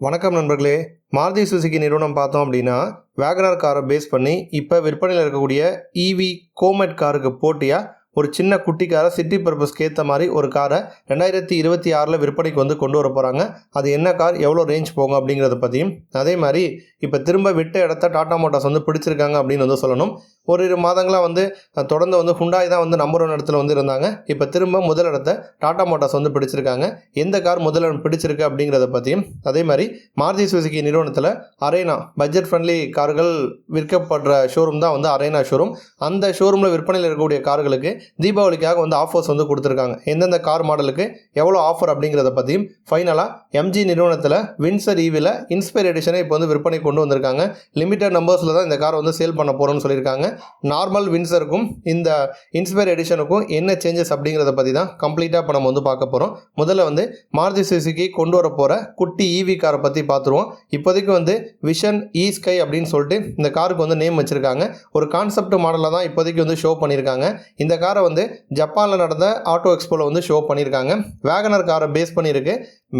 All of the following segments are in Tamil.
வணக்கம் நண்பர்களே. மாருதி சுசுகி நிறுவனம் பார்த்தோம் அப்படின்னா வேகனார் காரை பேஸ் பண்ணி இப்போ விற்பனையில் இருக்கக்கூடிய இவி கோமெட் காருக்கு போட்டியாக ஒரு சின்ன குட்டி காரை சிட்டி பர்பஸ்க்கு ஏற்ற மாதிரி ஒரு காரை ரெண்டாயிரத்தி இருபத்தி ஆறில் விற்பனைக்கு வந்து கொண்டு வர போகிறாங்க அது என்ன கார் எவ்வளோ ரேஞ்ச் போகும் அப்படிங்கிறத பற்றியும் அதே மாதிரி இப்போ திரும்ப விட்ட இடத்த டாடா மோட்டார்ஸ் வந்து பிடிச்சிருக்காங்க அப்படின்னு வந்து சொல்லணும். ஒரு இரு மாதங்களாக வந்து தொடர்ந்து வந்து ஹுண்டாய் தான் வந்து நம்பர் ஒன் இடத்துல வந்து இருந்தாங்க. இப்போ திரும்ப முதல் இடத்த டாடா மோட்டார்ஸ் வந்து பிடிச்சிருக்காங்க. எந்த கார் முதலிடம் பிடிச்சிருக்கு அப்படிங்கிறத பற்றியும் அதே மாதிரி மாருதி சுசுகி நிறுவனத்தில் அரேனா பட்ஜெட் ஃப்ரெண்ட்லி கார்கள் விற்கப்படுற ஷோரூம் தான் வந்து அரேனா ஷோரூம் அந்த ஷோரூமில் விற்பனையில் இருக்கக்கூடிய கார்களுக்கு தீபாவளிக்காக வந்து ஆஃபர்ஸ் வந்து கொடுத்துருக்காங்க. எந்தெந்த கார் மாடலுக்கு எவ்வளோ ஆஃபர் அப்படிங்கிறத பற்றியும் ஃபைனலாக எம்ஜி நிறுவனத்தில் வின்சர் ஈவில் இன்ஸ்பயர் எடிஷனை இப்போ வந்து விற்பனை கொண்டு வந்திருக்காங்க. லிமிட்டட் நம்பர்ஸில் தான் இந்த காரை வந்து சேல் பண்ண போகிறோம்னு சொல்லியிருக்காங்க. நார்மல் வின்சருக்கும் இந்த இன்ஸ்பயர் எடிஷனுக்கும் என்ன சேஞ்சஸ் அப்படிங்கிறத பற்றி தான் கம்ப்ளீட்டாக இப்போ நம்ம வந்து பார்க்க போகிறோம் முதல்ல வந்து மாருதி சுசுகி கொண்டு வர போகிற குட்டி ஈவி காரை பற்றி பார்த்துருவோம். இப்போதைக்கு வந்து விஷன் இ ஸ்கை அப்படின்னு சொல்லிட்டு இந்த காருக்கு வந்து நேம் வச்சுருக்காங்க. ஒரு கான்செப்ட் மாடலில் தான் இப்போதைக்கு வந்து ஷோ பண்ணியிருக்காங்க. இந்த கார் காரை வந்து ஜப்பானில் நடந்த ஆட்டோ எக்ஸ்போவில் வந்து ஷோ பண்ணியிருக்காங்க. வேகனர் காரை பேஸ் பண்ணியிருக்கு.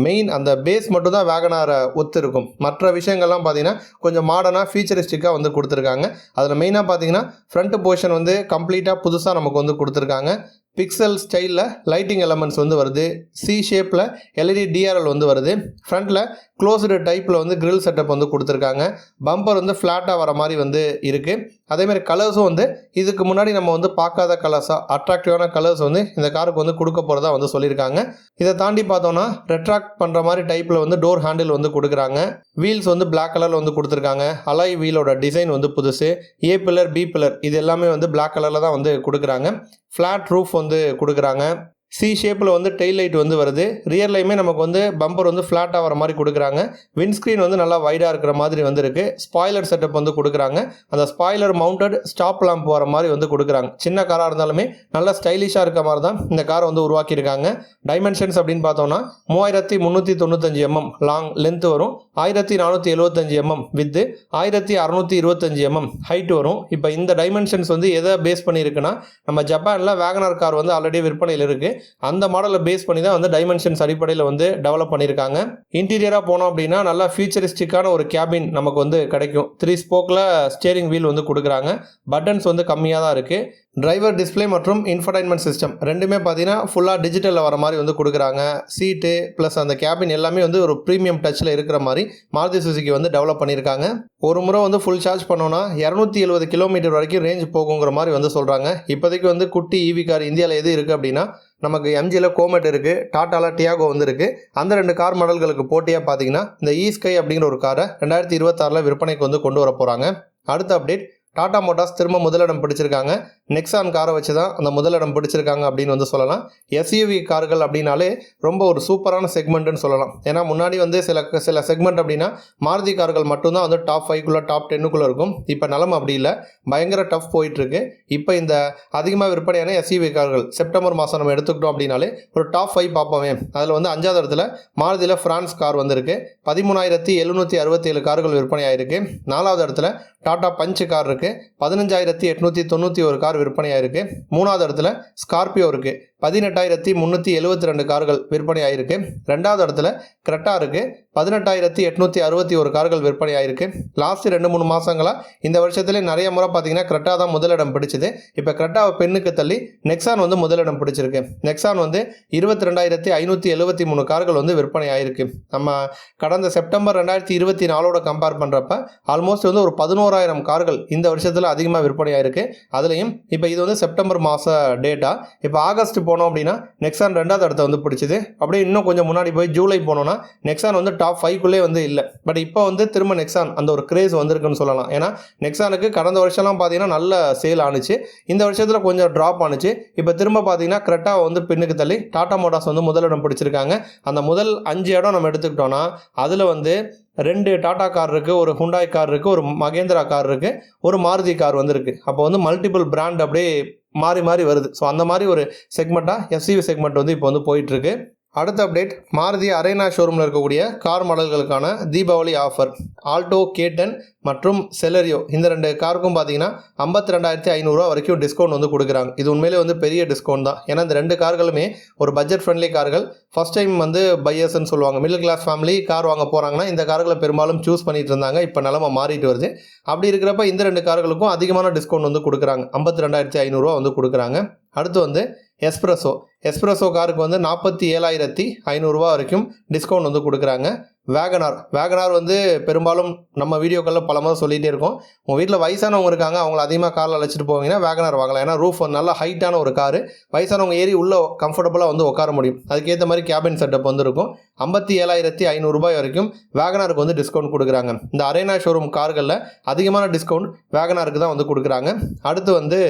மெயின் அந்த பேஸ் மட்டும் தான் வேகனாரை ஒத்து இருக்கும் மற்ற விஷயங்கள்லாம் பார்த்தீங்கன்னா கொஞ்சம் மாடர்னாக ஃபியூச்சரிஸ்டிக்காக வந்து கொடுத்துருக்காங்க. அதில் மெயினாக பார்த்தீங்கன்னா ஃப்ரண்ட் போர்ஷன் வந்து கம்ப்ளீட்டாக புதுசாக நமக்கு வந்து கொடுத்துருக்காங்க. பிக்சல் ஸ்டைலில் லைட்டிங் எலமெண்ட்ஸ் வந்து வருது. சி ஷேப்பில் எல்இடி டிஆர்எல் வந்து வருது. ஃப்ரண்ட்டில் க்ளோஸ்டு டைப்பில் வந்து க்ரில் செட்டப் வந்து கொடுத்துருக்காங்க. பம்பர் வந்து ஃப்ளாட்டாக வர மாதிரி வந்து இருக்குது அதேமாதிரி கலர்ஸும் வந்து இதுக்கு முன்னாடி நம்ம வந்து பார்க்காத கலர்ஸாக அட்ராக்டிவான கலர்ஸ் வந்து இந்த காருக்கு வந்து கொடுக்க போகிறதா வந்து சொல்லியிருக்காங்க. இதை தாண்டி பார்த்தோன்னா ரெட்ராக்ட் பண்ணுற மாதிரி டைப்பில் வந்து டோர் ஹேண்டில் வந்து கொடுக்குறாங்க. வீல்ஸ் வந்து பிளாக் கலரில் வந்து கொடுத்துருக்காங்க. அலாய் வீலோட டிசைன் வந்து புதுசு. ஏ பில்லர் பி பில்லர் இது எல்லாமே வந்து பிளாக் கலரில் தான் வந்து கொடுக்குறாங்க. ஃப்ளாட் ரூஃப் வந்து கொடுக்குறாங்க. சி ஷேப்பில் வந்து டெயில் லைட் வந்து வருது. ரியர்லையுமே நமக்கு வந்து பம்பர் வந்து ஃப்ளாட்டாக வர மாதிரி கொடுக்குறாங்க. விண்ட்ஸ்க்ரீன் வந்து நல்லா வைடாக இருக்கிற மாதிரி வந்து இருக்குது ஸ்பாய்லர் செட்டப் வந்து கொடுக்குறாங்க. அந்த ஸ்பாய்லர் மவுண்டட் ஸ்டாப் லேம்ப் வர மாதிரி வந்து கொடுக்குறாங்க. சின்ன காராக இருந்தாலுமே நல்லா ஸ்டைலிஷாக இருக்க மாதிரி தான் இந்த காரை வந்து உருவாக்கியிருக்காங்க. டைமென்ஷன்ஸ் அப்படின்னு பார்த்தோம்னா மூவாயிரத்தி முந்நூற்றி தொண்ணூத்தஞ்சு எம்எம் லாங் லென்த் வரும். ஆயிரத்தி நானூற்றி எழுபத்தஞ்சு எம்எம் mm வித்து ஆயிரத்தி அறநூற்றி இருபத்தஞ்சு mm எம்எம் ஹைட் வரும். இப்போ இந்த டைமென்ஷன்ஸ் வந்து எதை பேஸ் பண்ணியிருக்குன்னா நம்ம ஜப்பானில் வேகனார் கார் வந்து ஆல்ரெடி விற்பனையில் இருக்குது அந்த மாடலை பேஸ் பண்ணி தான் வந்து டைமென்ஷன்ஸ் அடிப்படையில் வந்து டெவலப் பண்ணியிருக்காங்க இன்டீரியராக போனோம் அப்படின்னா நல்லா ஃபியூச்சரிஸ்டிக்கான ஒரு கேபின் நமக்கு வந்து கிடைக்கும். த்ரீ ஸ்போக்கில் ஸ்டேரிங் வீல் வந்து கொடுக்குறாங்க. பட்டன்ஸ் வந்து கம்மியாக தான் இருக்குது டிரைவர் டிஸ்ப்ளே மற்றும் இன்ஃபர்டைன்மெண்ட் சிஸ்டம் ரெண்டுமே பார்த்தீங்கன்னா ஃபுல்லாக டிஜிட்டலில் வர மாதிரி வந்து கொடுக்குறாங்க. சீட்டு ப்ளஸ் அந்த கேபின் எல்லாமே வந்து ஒரு ப்ரீமியம் டச்சில் இருக்கிற மாதிரி மாருதி சுசுகி வந்து டெவலப் பண்ணியிருக்காங்க. ஒரு முறை வந்து ஃபுல் சார்ஜ் பண்ணோன்னா இரநூத்தி எழுபது கிலோமீட்டர் வரைக்கும் ரேஞ்ச் போகுங்கிற மாதிரி வந்து சொல்கிறாங்க இப்போதைக்கு வந்து குட்டி ஈவி கார் இந்தியாவில் எது இருக்குது அப்படின்னா நமக்கு எம்ஜியில் கோமெட் இருக்குது டாட்டாவில் டியாகோ வந்து இருக்குது அந்த ரெண்டு கார் மாடல்களுக்கு போட்டியாக பார்த்தீங்கன்னா இந்த e ஈஸ்கை அப்படிங்கிற ஒரு காரை ரெண்டாயிரத்தி இருபத்தாறில் விற்பனைக்கு வந்து கொண்டு வர போகிறாங்க அடுத்த அப்டேட் டாடா மோட்டார்ஸ் திரும்ப முதலிடம் பிடிச்சிருக்காங்க. நெக்ஸான் காரை வச்சு தான் அந்த முதலிடம் பிடிச்சிருக்காங்க அப்படின்னு வந்து சொல்லலாம். எஸ்யூவி கார்கள் அப்படின்னாலே ரொம்ப ஒரு சூப்பரான செக்மெண்ட்டுன்னு சொல்லலாம். ஏன்னா முன்னாடி வந்து சில சில செக்மெண்ட் அப்படின்னா மாருதி கார்கள் மட்டும்தான் வந்து டாப் ஃபைவ்க்குள்ளே டாப் டென்னுக்குள்ளே இருக்கும். இப்போ நிலமை அப்படி இல்லை. பயங்கர டஃப் போயிட்டுருக்கு. இப்போ இந்த அதிகமாக விற்பனையான எஸ்யூவி கார்கள் செப்டம்பர் மாதம் நம்ம எடுத்துக்கிட்டோம் அப்படின்னாலே ஒரு டாப் ஃபைவ் பார்ப்போமே. அதில் வந்து அஞ்சாவது இடத்துல மாருதியில் ஃப்ரான்ஸ் கார் வந்திருக்கு. பதிமூணாயிரத்தி எழுநூற்றி அறுபத்தேழு கார்கள் விற்பனை ஆயிருக்கு. நாலாவது இடத்துல டாடா பஞ்ச் கார் இருக்குது பதினஞ்சாயிரத்தி எட்நூற்றி தொண்ணூற்றி ஒரு கார் விற்பனையாக இருக்குது மூணாவது இடத்துல ஸ்கார்பியோ இருக்குது பதினெட்டாயிரத்தி முந்நூற்றி எழுபத்தி ரெண்டு கார்கள் விற்பனை ஆயிருக்கு ரெண்டாவது இடத்துல கிரெட்டா இருக்குது பதினெட்டாயிரத்தி எட்நூற்றி அறுபத்தி ஒரு கார்கள் விற்பனை ஆயிருக்கு லாஸ்ட் ரெண்டு மூணு மாதங்களாக இந்த வருஷத்துல நிறைய முறை பார்த்தீங்கன்னா கிரெட்டா தான் முதலிடம் பிடிச்சது. இப்போ கிரெட்டாவை பெண்ணுக்கு தள்ளி நெக்ஸான் வந்து முதலிடம் பிடிச்சிருக்கு. நெக்ஸான் வந்து இருபத்தி ரெண்டாயிரத்தி ஐநூற்றி எழுபத்தி மூணு கார்கள் வந்து விற்பனை ஆயிருக்கு நம்ம கடந்த செப்டம்பர் ரெண்டாயிரத்தி இருபத்தி நாலோட கம்பேர் பண்ணுறப்ப ஆல்மோஸ்ட் வந்து ஒரு பதினோராயிரம் கார்கள் இந்த வருஷத்தில் அதிகமாக விற்பனை ஆயிருக்கு அதுலேயும் இப்போ இது வந்து செப்டம்பர் மாத டேட்டா. இப்போ ஆகஸ்ட் போ போனோம் அப்படின்னா நெக்ஸான் ரெண்டாவது இடத்த வந்து பிடிச்சது. அப்படியே இன்னும் கொஞ்சம் முன்னாடி போய் ஜூலை போனோம்னா நெக்ஸான் வந்து டாப் ஃபைவ்க்குள்ளே வந்து இல்லை. பட் இப்போ வந்து திரும்ப நெக்ஸான் அந்த ஒரு கிரேஸ் வந்திருக்குன்னு சொல்லலாம். ஏன்னா நெக்ஸானுக்கு கடந்த வருஷம்லாம் பார்த்தீங்கன்னா நல்ல சேல் ஆணுச்சு இந்த வருஷத்தில் கொஞ்சம் ட்ராப் ஆணுச்சு இப்போ திரும்ப பார்த்தீங்கன்னா கரெக்டாக வந்து பின்னுக்கு தள்ளி டாடா மோட்டார்ஸ் வந்து முதலிடம் பிடிச்சிருக்காங்க. அந்த முதல் அஞ்சு இடம் நம்ம எடுத்துக்கிட்டோம்னா அதில் வந்து ரெண்டு டாடா கார் இருக்குது ஒரு ஹுண்டாய் கார் இருக்குது ஒரு மகேந்திரா கார் இருக்குது ஒரு மாருதி கார் வந்திருக்கு. அப்போ வந்து மல்டிபிள் பிராண்ட் அப்படியே மாறி மாறி வருது. ஸோ அந்த மாதிரி ஒரு செக்மெண்ட்டாக எஸ்சிவி செக்மெண்ட் வந்து இப்போ வந்து போயிட்டுருக்கு அடுத்த அப்டேட் மாருதி அரேனா ஷோரூமில் இருக்கக்கூடிய car மாடல்களுக்கான Deepavali offer Alto K ten மற்றும் செலரியோ இந்த ரெண்டு காருக்கும் பார்த்தீங்கன்னா ஐம்பத்தி ரெண்டாயிரத்தி ஐநூறுரூவா வரைக்கும் டிஸ்கவுண்ட் வந்து கொடுக்குறாங்க. இது உண்மையிலே வந்து பெரிய டிஸ்கவுண்ட் தான். ஏன்னா இந்த ரெண்டு கார்களுமே ஒரு பட்ஜெட் ஃப்ரெண்ட்லி கார்கள் ஃபஸ்ட் டைம் வந்து பையர்ஸ்ன்னு சொல்லுவாங்க. மிடில் கிளாஸ் ஃபேமிலி கார் வாங்க போகிறாங்கன்னா இந்த கார்களை பெரும்பாலும் சூஸ் பண்ணிட்டு இருந்தாங்க. இப்போ நிலமை மாறிட்டு வருது. அப்படி இருக்கிறப்ப இந்த ரெண்டு கார்களுக்கும் அதிகமான டிஸ்கவுண்ட் வந்து கொடுக்குறாங்க. ஐம்பத்தி ரெண்டாயிரத்தி ஐநூறுரூவா வந்து கொடுக்குறாங்க. அடுத்து வந்து எஸ்ப்ரெஸோ எஸ்ப்ரெஸோ காருக்கு வந்து நாற்பத்தி ஏழாயிரத்தி ஐநூறுரூவா வரைக்கும் டிஸ்கவுண்ட் வந்து கொடுக்குறாங்க. வேகனார் வேகனார் வந்து பெரும்பாலும் நம்ம வீடியோக்களில் பல முறை சொல்லிகிட்டே இருக்கோம். உங்கள் வீட்டில் வயசானவங்க இருக்காங்க அவங்கள அதிகமாக காரில் அழைச்சிட்டு போவீங்கன்னா வேகனார் வாங்கலாம். ஏன்னா ரூஃப் நல்ல ஹைட்டான ஒரு காரு வயசானவங்க ஏறி உள்ளே கம்ஃபர்டபுளாக வந்து உட்கார முடியும். அதுக்கேற்ற மாதிரி கேபின் செட்டப் வந்து இருக்கும். ஐம்பத்தி ஏழாயிரத்தி ஐநூறுரூபாய் வரைக்கும் வேகனாருக்கு வந்து டிஸ்கவுண்ட் கொடுக்குறாங்க. இந்த அரேனா ஷோரூம் கார்களில் அதிகமான டிஸ்கவுண்ட் வேகனாருக்கு தான் வந்து கொடுக்குறாங்க. அடுத்து வந்து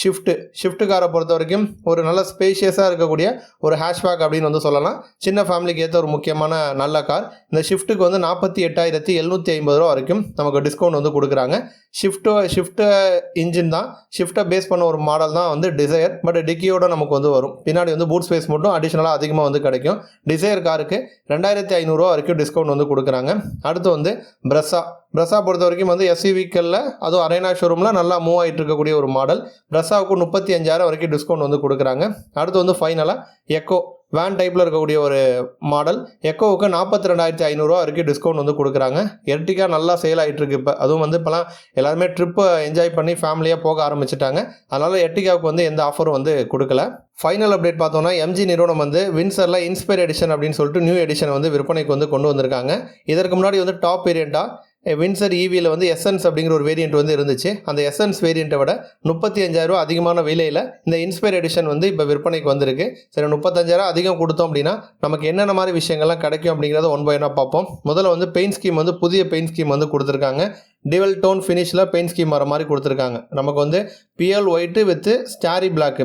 ஷிஃப்ட்டு ஷிஃப்ட்டு காரை பொறுத்த வரைக்கும் ஒரு நல்ல ஸ்பேஷியஸாக இருக்கக்கூடிய ஒரு ஹேஷ்பேக் அப்படின்னு வந்து சொல்லலாம். சின்ன ஃபேமிலிக்கு ஏற்ற ஒரு முக்கியமான நல்ல கார் இந்த ஷிஃப்ட்டுக்கு வந்து நாற்பத்தி எட்டாயிரத்தி எழுநூற்றி ஐம்பது ரூபா வரைக்கும் நமக்கு டிஸ்கவுண்ட் வந்து கொடுக்குறாங்க. ஷிஃப்ட்டு ஷிஃப்ட்டு இன்ஜின் தான். ஷிஃப்ட்டை பேஸ் பண்ண ஒரு மாடல் தான் வந்து டிசையர் பட் டிக்கியோட நமக்கு வந்து வரும். பின்னாடி வந்து பூட் ஸ்பேஸ் மட்டும் அடிஷ்னலாக அதிகமாக வந்து கிடைக்கும். டிசையர் காருக்கு ரெண்டாயிரத்தி ஐநூறுரூவா வரைக்கும் டிஸ்கவுண்ட் வந்து கொடுக்குறாங்க. அடுத்து வந்து பிரஸ்ஸா பிரசா பொறுத்த வரைக்கும் வந்து எஸ்யூவிக்கலில் அதுவும் அரேனா ஷோரூமில் நல்லா மூவ் ஆகிட்டு இருக்கக்கூடிய ஒரு மாடல் பிரசாவுக்கு முப்பத்தி அஞ்சாயிரம் வரைக்கும் டிஸ்கவுண்ட் வந்து கொடுக்குறாங்க. அடுத்து வந்து ஃபைனலாக எக்கோ வேன் டைப்பில் இருக்கக்கூடிய ஒரு மாடல் எக்கோவுக்கு நாற்பத்தி ரெண்டாயிரத்தி ஐநூறுரூவா வரைக்கும் டிஸ்கவுண்ட் வந்து கொடுக்குறாங்க. எர்டிகா நல்லா சேல் ஆகிட்டுருக்கு இப்போ. அதுவும் வந்து இப்போலாம் எல்லாருமே ட்ரிப்பை என்ஜாய் பண்ணி ஃபேமிலியாக போக ஆரம்பிச்சிட்டாங்க. அதனால் எர்டிகாவுக்கு வந்து எந்த ஆஃபரும் வந்து கொடுக்கல. ஃபைனல் அப்டேட் பார்த்தோம்னா எம்ஜி நிறுவனம் வந்து வின்சரில் இன்ஸ்பயர் எடிஷன் அப்படின்னு சொல்லிட்டு நியூ எடிஷன் வந்து விற்பனைக்கு வந்து கொண்டு வந்திருக்காங்க. இதற்கு முன்னாடி வந்து டாப் வேரியண்ட்டாக வின்சர் ஈவியில் வந்து எஸ்என்ஸ் அப்படிங்கிற ஒரு வேரியண்ட் வந்து இருந்துச்சு. அந்த எஸ்என்ஸ் வேரியண்ட்டை விட முப்பத்தி அஞ்சாயிரம் அதிகமான விலையில் இந்த இன்ஸ்பயர் எடிஷன் வந்து இப்போ விற்பனைக்கு வந்திருக்கு. சரி முப்பத்தஞ்சாயிரம் அதிகம் கொடுத்தோம் அப்படின்னா நமக்கு என்னென்ன மாதிரி விஷயங்கள்லாம் கிடைக்கும் அப்படிங்கிறத ஒன் பை ஒன்னாக பார்ப்போம். முதல்ல வந்து பெயிண்ட் ஸ்கீம் வந்து புதிய பெயிண்ட் ஸ்கீம் வந்து கொடுத்துருக்காங்க. டிவல் டோன் ஃபினிஷில் பெயிண்ட் ஸ்கீம் வர மாதிரி கொடுத்துருக்காங்க. நமக்கு வந்து BL white with starry black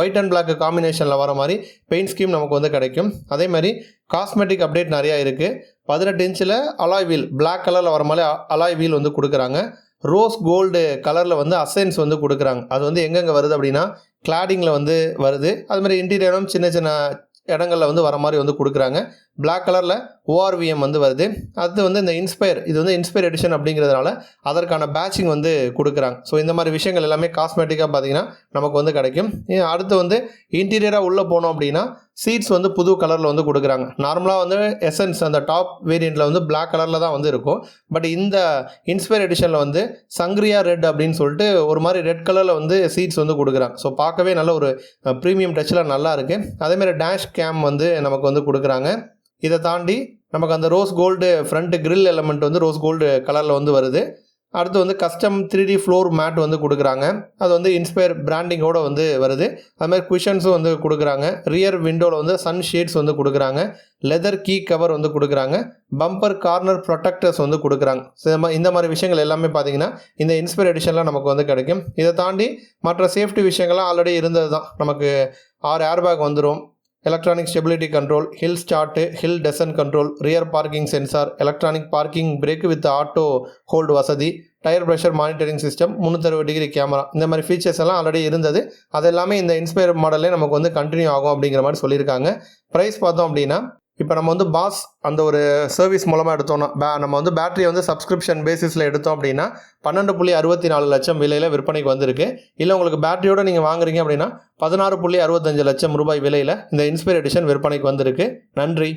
white and black காம்பினேஷனில் வர மாதிரி பெயிண்ட் ஸ்கீம் நமக்கு வந்து கிடைக்கும். அதே மாதிரி காஸ்மெட்டிக் அப்டேட் நிறையா இருக்குது பதினெட்டு இன்ச்சில் அலாய் வீல் பிளாக் கலரில் வர மாதிரி அலாய் வீல் வந்து கொடுக்குறாங்க. ரோஸ் கோல்டு கலரில் வந்து அசைன்ஸ் வந்து கொடுக்குறாங்க. அது வந்து எங்கெங்கே வருது அப்படின்னா கிளாடிங்கில் வந்து வருது. அது மாதிரி இன்டீரியரும் சின்ன சின்ன இடங்களில் வந்து வர மாதிரி வந்து கொடுக்குறாங்க. பிளாக் கலரில் ஓஆர்விஎம் வந்து வருது. அடுத்து வந்து இந்த இன்ஸ்பயர் இது வந்து இன்ஸ்பயர் எடிஷன் அப்படிங்கிறதுனால அதற்கான பேட்சிங் வந்து கொடுக்குறாங்க. ஸோ இந்த மாதிரி விஷயங்கள் எல்லாமே காஸ்மெட்டிக்காக பார்த்தீங்கன்னா நமக்கு வந்து கிடைக்கும். அடுத்து வந்து இன்டீரியராக உள்ளே போனோம் அப்படின்னா சீட்ஸ் வந்து புது கலரில் வந்து கொடுக்குறாங்க. நார்மலாக வந்து எசன்ஸ் அந்த டாப் வேரியண்ட்டில் வந்து பிளாக் கலரில் தான் வந்து இருக்கும். பட் இந்த இன்ஸ்பயர் எடிஷனில் வந்து சங்க்ரியா ரெட் அப்படின்னு சொல்லிட்டு ஒரு மாதிரி ரெட் கலரில் வந்து சீட்ஸ் வந்து கொடுக்குறாங்க. ஸோ பார்க்கவே நல்ல ஒரு ப்ரீமியம் டச்சில் நல்லா இருக்குது அதேமாதிரி டேஷ் கேம் வந்து நமக்கு வந்து கொடுக்குறாங்க. இதை தாண்டி நமக்கு அந்த rose gold front grille element வந்து ரோஸ் கோல்டு கலரில் வந்து வருது. அடுத்து வந்து custom three D floor mat வந்து கொடுக்குறாங்க. அது வந்து இன்ஸ்பயர் பிராண்டிங்கோடு வந்து வருது. அதுமாதிரி குஷன்ஸும் வந்து கொடுக்குறாங்க. ரியர் விண்டோவில் வந்து சன் ஷேட்ஸ் வந்து கொடுக்குறாங்க. லெதர் கீ கவர் வந்து கொடுக்குறாங்க. பம்பர் கார்னர் ப்ரொடெக்டர்ஸ் வந்து கொடுக்குறாங்க. இந்த மாதிரி இந்த மாதிரி விஷயங்கள் எல்லாமே பார்த்தீங்கன்னா இந்த இன்ஸ்பயர் எடிஷனில் நமக்கு வந்து கிடைக்கும். இதை தாண்டி மற்ற சேஃப்டி விஷயங்கள்லாம் ஆல்ரெடி இருந்தது தான் நமக்கு ஆறு ஏர் பேக் வந்துடும் electronic stability control hill start hill descent control rear parking sensor electronic parking brake with auto hold வசதி டயர் ப்ரெஷர் மானிட்டரிங் சிஸ்டம் முந்நூற்றறுபது டிகிரி கேமரா இந்த மாதிரி ஃபீச்சர்ஸ் எல்லாம் ஆல்ரெடி இருந்தது. அது எல்லாமே இந்த இன்ஸ்பயர் மாடலே நமக்கு வந்து கண்டினியூ ஆகும் அப்படிங்கிற மாதிரி சொல்லியிருக்காங்க. ப்ரைஸ் பார்த்தோம் அப்படின்னா இப்போ நம்ம வந்து பாஸ் அந்த ஒரு சர்வீஸ் மூலமாக எடுத்தோம்னா பே நம்ம வந்து பேட்டரி வந்து சப்ஸ்கிரிப்ஷன் பேசிஸில் எடுத்தோம் அப்படின்னா பன்னெண்டு புள்ளி அறுபத்தி நாலு லட்சம் விலையில் விற்பனைக்கு வந்திருக்கு. இல்லை உங்களுக்கு பேட்டரியோட நீங்கள் வாங்குறீங்க அப்படின்னா பதினாறு புள்ளி அறுபத்தஞ்சு லட்சம் ரூபாய் விலையில் இந்த இன்ஸ்பைர் எடிஷன் விற்பனைக்கு வந்திருக்கு. நன்றி.